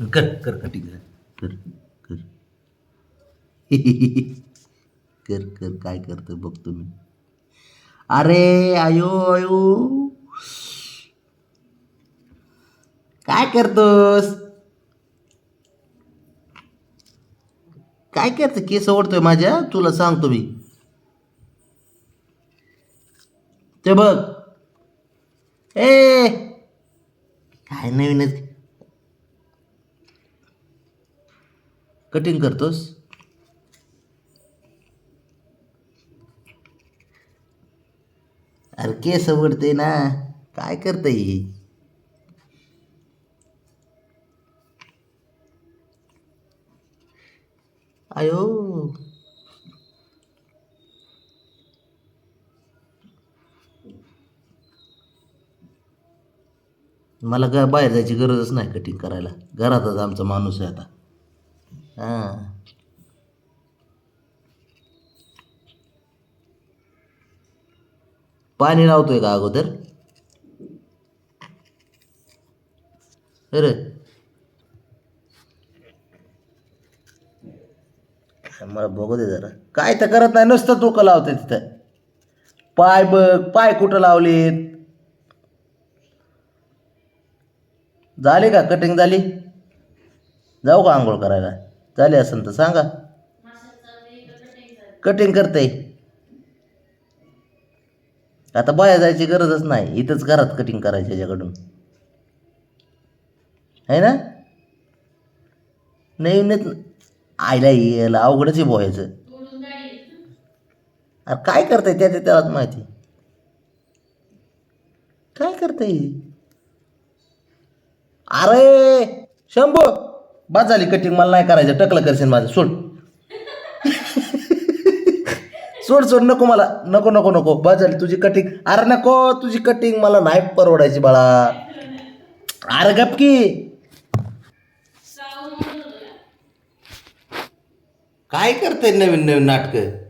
कर कर कटिंग कर. कर कर. कर काय करतोय बघतो मी अरे आयो आयो. काय करतोस? काय करतो केस ओढतोय माझ्या? तुला सांगतो मी. ते बघ. ए! काय नवीनच कटिंग करतोस? अरे केस आवडते ना. काय करता ही? आयो. मला काय बाहेर जायची गरजच नाही कटिंग करायला. घरातच आमचा माणूस आहे आता. हां. पाणी लावतोय का अगोदर? मला बघू दे जरा. काय तर करत नाही नुसतं तू का लावते तिथं. पाय बघ पाय कुठं लावलेत? झाली का कटिंग झाली? जाऊ का आंघोळ करायला? झाले असेल तर सांगा. कटिंग करते. आता बाया जायची गरजच नाही. इथंच घरात कटिंग करायची याच्याकडून. आहे ना? नवीनच आईला यायला अवघडच आहे बोहायचं अरे काय करताय? त्याच्या त्यालाच माहिती. काय करताय? अरे शंभू! बाद झाली कटिंग मला नाही करायचं. टकलं करशील माझं. सोड. सोड सोड. नको मला. नको नको नको. बाद झाली तुझी कटिंग अरे नको तुझी कटिंग मला नाही परवडायची बाळा. अरे गप की. काय करते नवीन नवीन नाटकं?